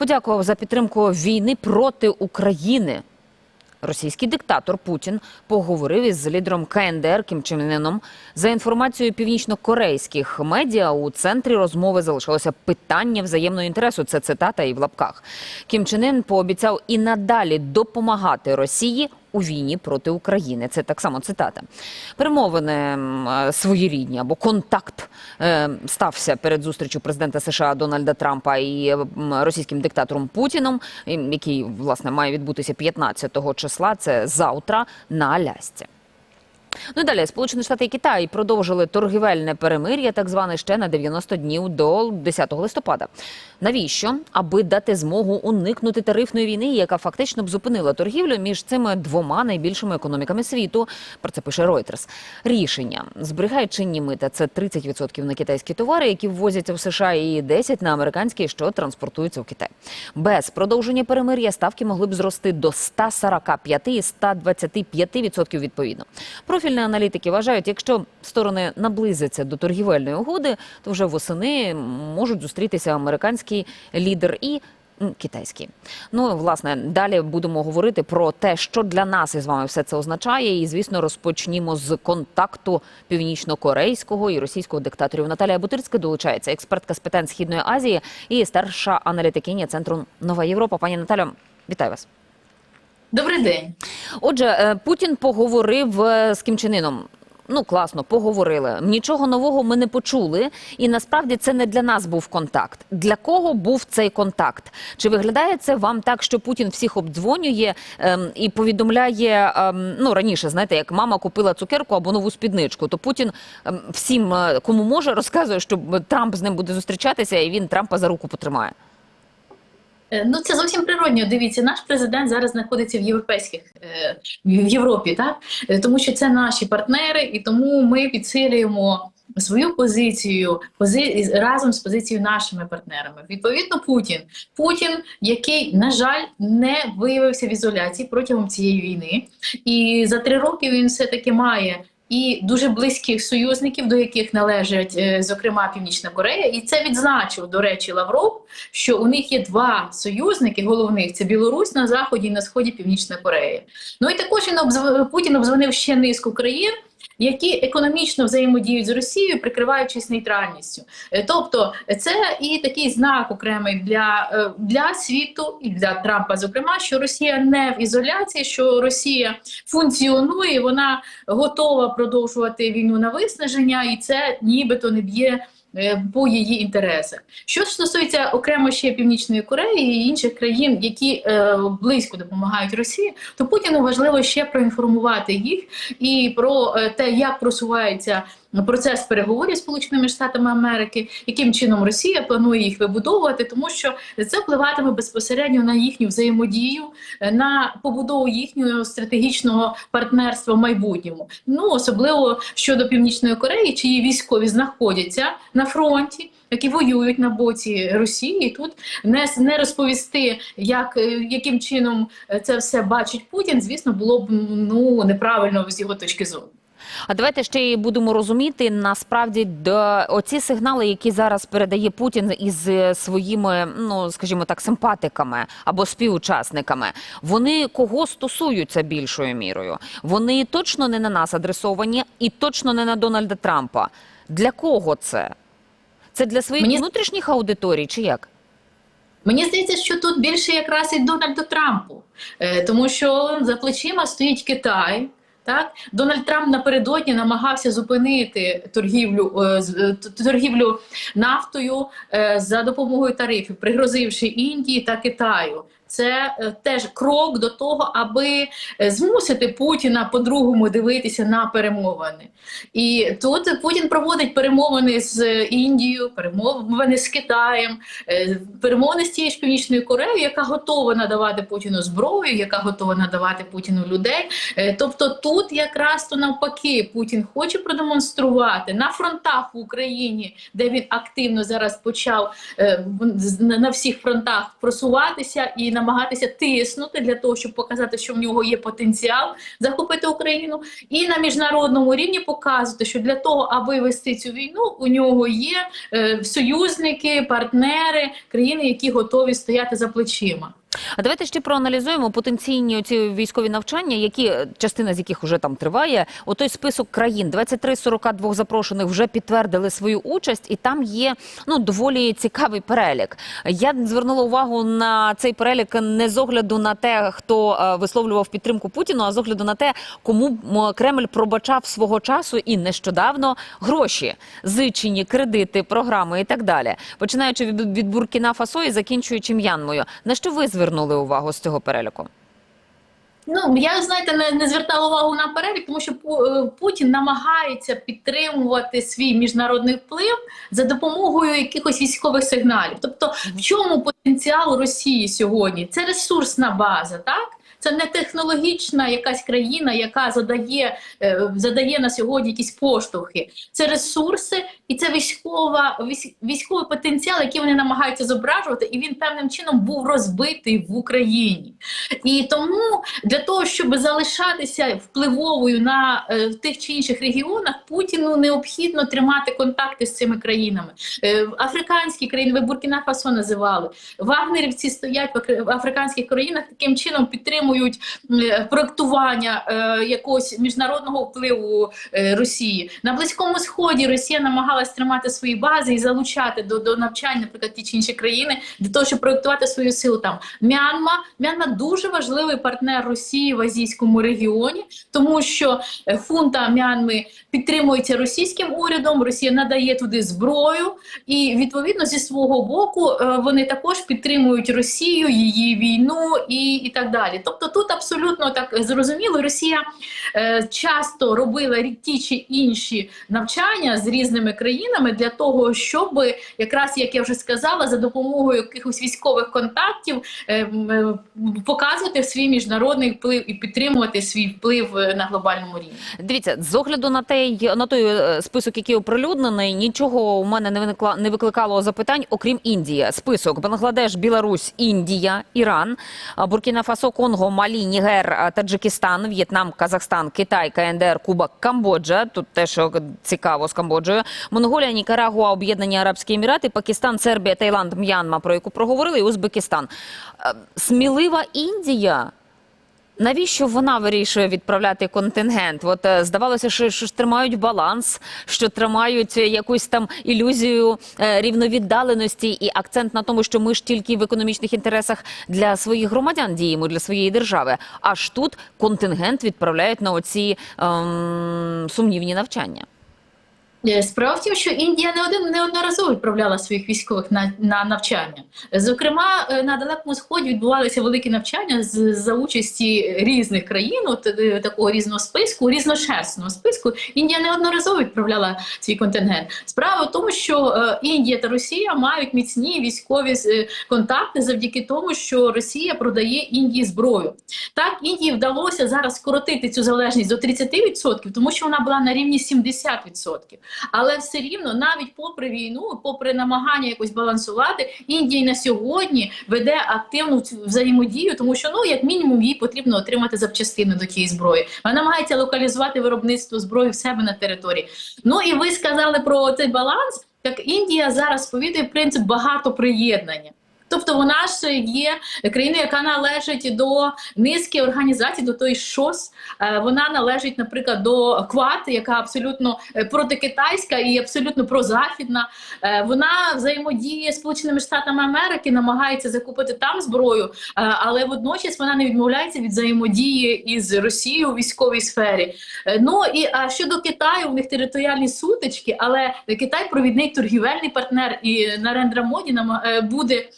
подякував за підтримку війни проти України. Російський диктатор Путін поговорив із лідером КНДР Кім Чен Іном. За інформацією північно-корейських медіа, у центрі розмови залишилося питання взаємного інтересу. Це цитата і в лапках. Кім Чен Ін пообіцяв і надалі допомагати Росії у війні проти України. Це так само цитата. Перемовини е, своєрідні або контакт е, стався перед зустрічю президента США Дональда Трампа і російським диктатором Путіном, який власне має відбутися 15 числа. Це завтра на Алясці. Ну і далі Сполучені Штати і Китай продовжили торгівельне перемир'я, так зване ще на 90 днів до 10 листопада. Навіщо? Аби дати змогу уникнути тарифної війни, яка фактично б зупинила торгівлю між цими двома найбільшими економіками світу. Про це пише Reuters. Рішення зберігають чинні мита. Це 30% на китайські товари, які ввозяться в США, і 10% на американські, що транспортуються в Китай. Без продовження перемир'я ставки могли б зрости до 145 і 125% відповідно. Профільні аналітики вважають, якщо сторони наблизяться до торгівельної угоди, то вже восени можуть зустрітися американський лідер і китайський. Ну власне далі будемо говорити про те, що для нас із вами все це означає. І звісно, розпочнімо з контакту північно-корейського і російського диктаторів. Наталія Бутирська долучається, експертка з питань східної Азії і старша аналітикиня центру Нова Європа. Пані Наталю, вітаю вас. Добрий день. Отже, е, Путін поговорив е, з Кім Чен Іном. Ну, класно, поговорили. Нічого нового ми не почули. І насправді це не для нас був контакт. Для кого був цей контакт? Чи виглядає це вам так, що Путін всіх обдзвонює ем, і повідомляє ем, ну раніше, знаєте, як мама купила цукерку або нову спідничку, то Путін ем, всім, е, кому може, розказує, що Трамп з ним буде зустрічатися, і він Трампа за руку потримає. Е, Ну це зовсім природньо. Дивіться, наш президент зараз знаходиться в європейських е, в Європі, так Е, тому що це наші партнери, і тому ми підсилюємо свою позицію пози... разом з позицією нашими партнерами. Відповідно, Путін, Путін, який на жаль не виявився в ізоляції протягом цієї війни, і за три роки він все таки має. І дуже близьких союзників, до яких належать, е, зокрема, Північна Корея, і це відзначив, до речі, Лавров, що у них є два союзники головних: це Білорусь на заході і на сході Північна Корея. Ну і також він обзв... Путін обзвонив ще низку країн. Які економічно взаємодіють з Росією, прикриваючись нейтральністю, Е, тобто це і такий знак окремий для, е, для світу і для Трампа, зокрема, що Росія не в ізоляції, що Росія функціонує, вона готова продовжувати війну на виснаження, і це нібито не б'є по її інтересах. Що ж стосується окремо ще Північної Кореї і інших країн, які е, близько допомагають Росії, то Путіну важливо ще проінформувати їх і про е, те, як просувається процес переговорів Сполученими Штатами Америки, яким чином Росія планує їх вибудовувати, тому що це впливатиме безпосередньо на їхню взаємодію, е, на побудову їхнього стратегічного партнерства в майбутньому. Ну особливо щодо Північної Кореї, чиї військові знаходяться на фронті. Які воюють на боці Росії, тут не, не розповісти, як е, яким чином е, це все бачить Путін, звісно, було б ну неправильно з його точки зору. А давайте ще й будемо розуміти насправді оці сигнали, які зараз передає Путін із е, своїми, ну скажімо так, симпатиками або співучасниками. Вони кого стосуються більшою мірою? Вони точно не на нас адресовані і точно не на Дональда Трампа. Для кого це? Це для своїх Мені- внутрішніх аудиторій чи як? Мені здається, що тут більше якраз і Дональду Трампу, е, тому що за плечима стоїть Китай. Так, Дональд Трамп напередодні намагався зупинити торгівлю е, е, торгівлю нафтою е, за допомогою тарифів, пригрозивши Індії та Китаю. Це е, теж крок до того, аби е, змусити Путіна по-другому дивитися на перемовини. І тут Путін проводить перемовини з Індією, перемовини з Китаєм, е, перемовини з тією ж Північною Кореєю, яка готова надавати Путіну зброю, яка готова надавати Путіну людей. Е, Тобто тут якраз то навпаки Путін хоче продемонструвати на фронтах в Україні, де він активно зараз почав е, на на всіх фронтах просуватися і намагатися тиснути для того, щоб показати, що в нього є потенціал захопити Україну, і на міжнародному рівні показувати, що для того, аби вести цю війну, у нього є е, союзники, партнери, країни, які готові стояти за плечима. А давайте ще проаналізуємо потенційні ці військові навчання, які е, частина з яких вже там триває. У той список країн 23 з 42 запрошених вже підтвердили свою участь, і там є ну доволі цікавий перелік. Я звернула увагу на цей перелік не з огляду на те, хто е, висловлював підтримку Путіну, а з огляду на те, кому Кремль пробачав свого часу і нещодавно гроші, зичені, кредити, програми і так далі, починаючи від Буркіна Фасо і закінчуючи М'янмою. На що ви звернули увагу з цього переліку? Ну я знаєте, не, не звертала увагу на перелік, тому що е, Путін намагається підтримувати свій міжнародний вплив за допомогою якихось військових сигналів. Тобто, в чому потенціал Росії сьогодні? Це ресурсна база, так? Це не технологічна якась країна, яка задає, е, задає на сьогодні якісь поштовхи. Це ресурси і це військова військовий потенціал, який вони намагаються зображувати, і він певним чином був розбитий в Україні. І тому для того, щоб залишатися впливовою на е, в тих чи інших регіонах, Путіну необхідно тримати контакти з цими країнами. Е, африканські країни, ви Буркіна Фасо називали. Вагнерівці стоять в африканських країнах, таким чином підтримують е, проектування е, якогось міжнародного впливу е, Росії. На Близькому Сході Росія намагалась тримати свої бази і залучати до, до навчань, наприклад, ті чи інші країни, для того, щоб проектувати свою силу там. Мянма, Мянма дуже важливий партнер Росії в азійському регіоні, тому що хунта Мянми підтримується російським урядом. Росія надає туди зброю, і відповідно зі свого боку вони також підтримують Росію, її війну і, і так далі. Тобто тут абсолютно так зрозуміло, Росія е, часто робила ті чи інші навчання з різними країнами для того, щоб якраз як я вже сказала, за допомогою якихось військових контактів е, е, показувати свій міжнародний вплив і підтримувати свій вплив е, на глобальному рівні. Дивіться, з огляду на той, на той е, список, який оприлюднений, нічого у мене не виникла не викликало запитань, окрім Індії. Список Бангладеш, Білорусь, Індія, Іран, Буркіна Фасо, Конго, Малі, Нігер, Таджикистан, В'єтнам, Казахстан, Китай, КНДР, Куба, Камбоджа. Тут теж цікаво з Камбоджею. Монголія, Нікарагуа, Об'єднані Арабські Емірати, Пакистан, Сербія, Таїланд, М'янма, про яку проговорили, і Узбекистан. Е, Смілива Індія. Навіщо вона вирішує відправляти контингент? От е, здавалося, що, що ж тримають баланс, що тримають якусь там ілюзію е, рівновіддаленості і акцент на тому, що ми ж тільки в економічних інтересах для своїх громадян діємо для своєї держави. Аж тут контингент відправляють на оці ем, сумнівні навчання. Е, Справа в тім, що Індія не один неодноразово відправляла своїх військових на, на навчання. Зокрема, е, на далекому сході відбувалися великі навчання з за участі різних країн, от е, такого різного списку, різношерстного списку. Індія неодноразово відправляла свій контингент. Справа в тому, що Індія та Росія мають міцні військові контакти завдяки тому, що Росія продає Індії зброю. Так, Індії вдалося зараз скоротити цю залежність до 30%, тому що вона була на рівні 70%. Але все рівно, навіть попри війну, попри намагання якось балансувати, Індія на сьогодні веде активну взаємодію, тому що ну як мінімум їй потрібно отримати запчастини до тієї зброї. Вона намагається локалізувати виробництво зброї в себе на території. Ну і ви сказали про цей баланс. Так Індія зараз повідує принцип багатоприєднання. Тобто вона ж є країною, яка належить до низки організацій, до тої ШОС. Е, Вона належить, наприклад, до КВАД, яка абсолютно е, протикитайська і абсолютно прозахідна. Е, Вона взаємодіє з Сполученими Штатами Америки, намагається закупити там зброю, але водночас вона не відмовляється від взаємодії із Росією у військовій сфері. Ну і а щодо Китаю, у них територіальні сутички, але Китай провідний торгівельний партнер, і Нарендра Моді нам буде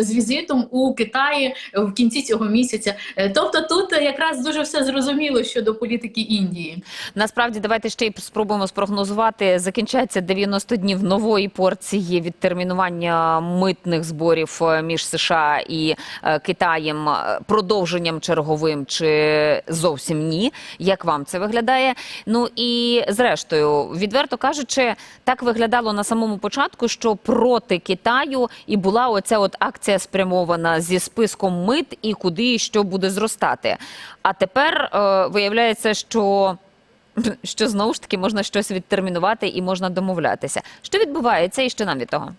з візитом у Китаї в кінці цього місяця. Е, Тобто тут е, якраз дуже все зрозуміло щодо політики Індії. Насправді, давайте ще й спробуємо спрогнозувати. Закінчаться 90 днів нової порції відтермінування митних зборів е, між США і е, Китаєм е, продовженням черговим чи зовсім ні. Як вам це виглядає? Ну і зрештою, відверто кажучи, так виглядало на самому початку, що проти Китаю і була оця от акція спрямована зі списком мит і куди і що буде зростати. А тепер е, виявляється, що, що знову ж таки можна щось відтермінувати і можна домовлятися. Що відбувається і що нам від того?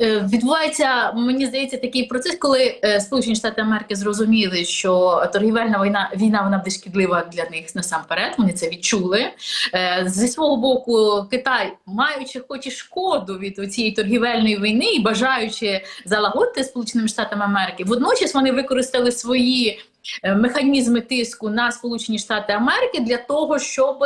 Е, Відбувається, мені здається, такий процес, коли е, Сполучені Штати Америки зрозуміли, що торгівельна війна війна вона буде шкідлива для них насамперед. Вони це відчули. Е, Зі свого боку, Китай, маючи хоч і шкоду від цієї торгівельної війни і бажаючи залагодити Сполученими Штатами Америки, водночас вони використали свої. Е, Механізми тиску на Сполучені Штати Америки для того, щоб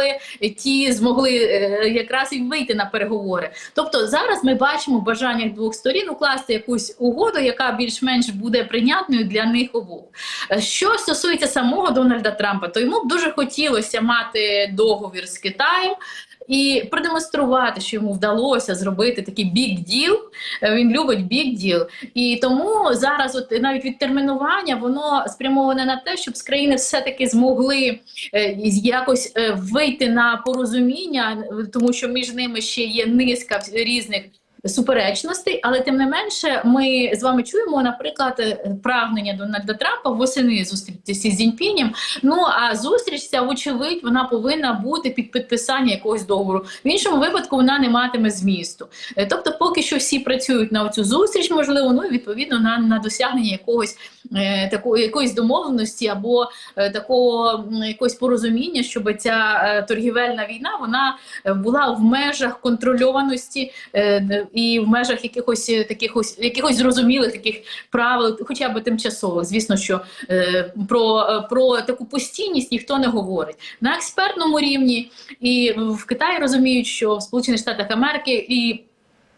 ті змогли е, якраз і вийти на переговори. Тобто зараз ми бачимо в бажаннях двох сторін укласти якусь угоду, яка більш-менш буде прийнятною для них обох. Е, Що стосується самого Дональда Трампа, то йому б дуже хотілося мати договір з Китаєм. І продемонструвати, що йому вдалося зробити такий big deal. Е, Він любить big deal. І тому зараз, от навіть відтермінування, воно спрямоване на те, щоб з країни все-таки змогли е, якось е, вийти на порозуміння, тому що між ними ще є низка різних. Суперечностей, але тим не менше, ми з вами чуємо, наприклад, е, прагнення Дональда Трампа восени зустрітися з Зіньпінем. Ну а зустріч ця, вочевидь, вона повинна бути під підписання якогось договору. В іншому випадку вона не матиме змісту. Е, Тобто, поки що всі працюють на цю зустріч, можливо, ну і відповідно на, на досягнення якогось е, такої якоїсь домовленості або такого якогось порозуміння, щоб ця торгівельна війна вона була в межах контрольованості і в межах якихось е, таких ось якихось зрозумілих таких правил, хоча б тимчасових. Звісно, що е, про, е, про таку постійність ніхто не говорить на експертному рівні, і в Китаї розуміють, що в Сполучених Штатах Америки і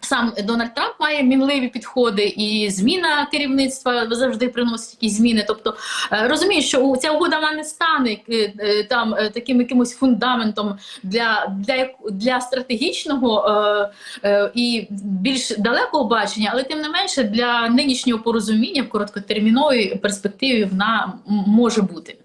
Сам Дональд Трамп має мінливі підходи, і зміна керівництва завжди приносить якісь зміни. Тобто е, розуміє, що ця угода вона не стане е, е, там таким якимось фундаментом для, для, для стратегічного е, е, і більш далекого бачення, але тим не менше для нинішнього порозуміння в короткотерміновій перспективі вона може бути.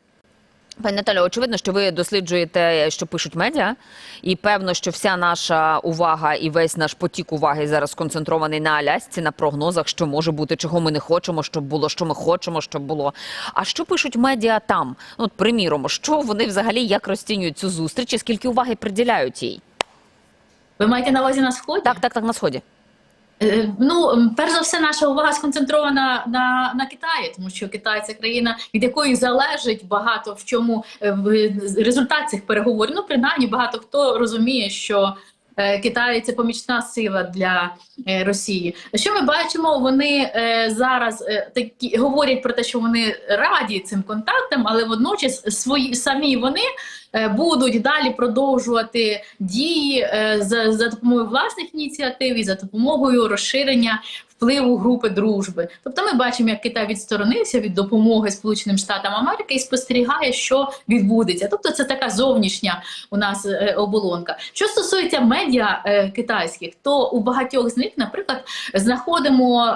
Пані Наталю, очевидно, що ви досліджуєте, що пишуть медіа, і певно, що вся наша увага і весь наш потік уваги зараз сконцентрований на Алясці, на прогнозах, що може бути, чого ми не хочемо, щоб було, що ми хочемо, щоб було. А що пишуть медіа там? Ну, от, приміром, що вони взагалі як розцінюють цю зустріч, і скільки уваги приділяють їй? Ви маєте на увазі на сході? Так, так, так, на сході. Е, Ну, перш за все, наша увага сконцентрована на, на Китаї, тому що Китай це країна, від якої залежить багато в чому е, в- результат цих переговорів. Ну, принаймні, багато хто розуміє, що е, Китай це помічна сила для е, Росії. Що ми бачимо? Вони е, зараз е, такі говорять про те, що вони раді цим контактам, але водночас свої самі вони е, будуть далі продовжувати дії е, за, за допомогою власних ініціатив і за допомогою розширення впливу групи дружби. Тобто ми бачимо, як Китай відсторонився від допомоги Сполученим Штатам Америки і спостерігає, що відбудеться. Тобто, це така зовнішня у нас е, оболонка. Що стосується медіа е, китайських, то у багатьох з них, наприклад, знаходимо.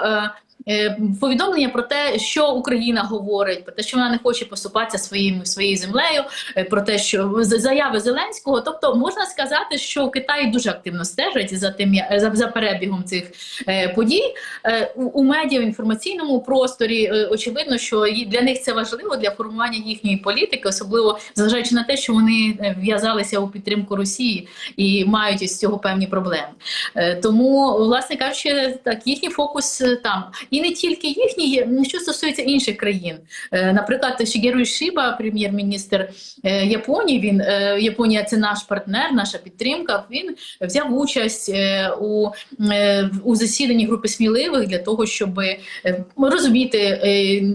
Е, е, Повідомлення про те, що Україна говорить, про те, що вона не хоче поступатися своїм своєю землею, е, про те, що заяви Зеленського. Тобто можна сказати, що Китай дуже активно стежить за тим за, за перебігом цих е, подій Е, у, медіа в інформаційному просторі. е, очевидно, що для них це важливо для формування їхньої політики, особливо зважаючи на те, що вони е, в'язалися у підтримку Росії і мають із цього певні проблеми. Е, Тому, власне кажучи, так їхній фокус е, там. І не тільки їхній, є, м, що стосується інших країн. Е, Наприклад, Шігеру Ішиба, прем'єр-міністр е, Японії, він е, Японія це наш партнер, наша підтримка. Він взяв участь у, у засіданні групи сміливих для того, щоб розуміти,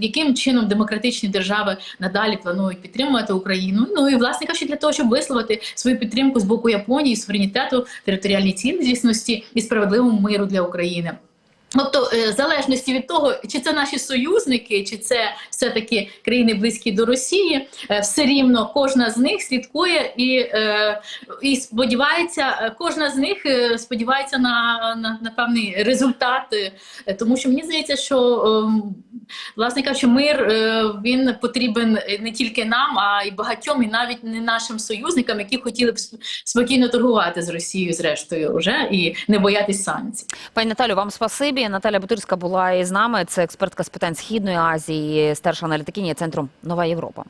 яким чином демократичні держави надалі планують підтримувати Україну. Ну і власне кажучи, для того, щоб висловити свою підтримку з боку Японії, суверенітету, територіальній цілісності і справедливому миру для України. Тобто, е, в залежності від того, чи це наші союзники, чи це все-таки країни близькі до Росії, е, все рівно кожна з них слідкує і, е, і сподівається, кожна з них сподівається на, на, на певний результат, тому що мені здається, що Власне кажучи, мир він потрібен не тільки нам, а й багатьом, і навіть не нашим союзникам, які хотіли б спокійно торгувати з Росією, зрештою, вже і не боятись санкцій. Пані Наталю, вам спасибі. Наталя Бутирська була із нами. Це експертка з питань Східної Азії, старша аналітикиня Центру Нова Європа.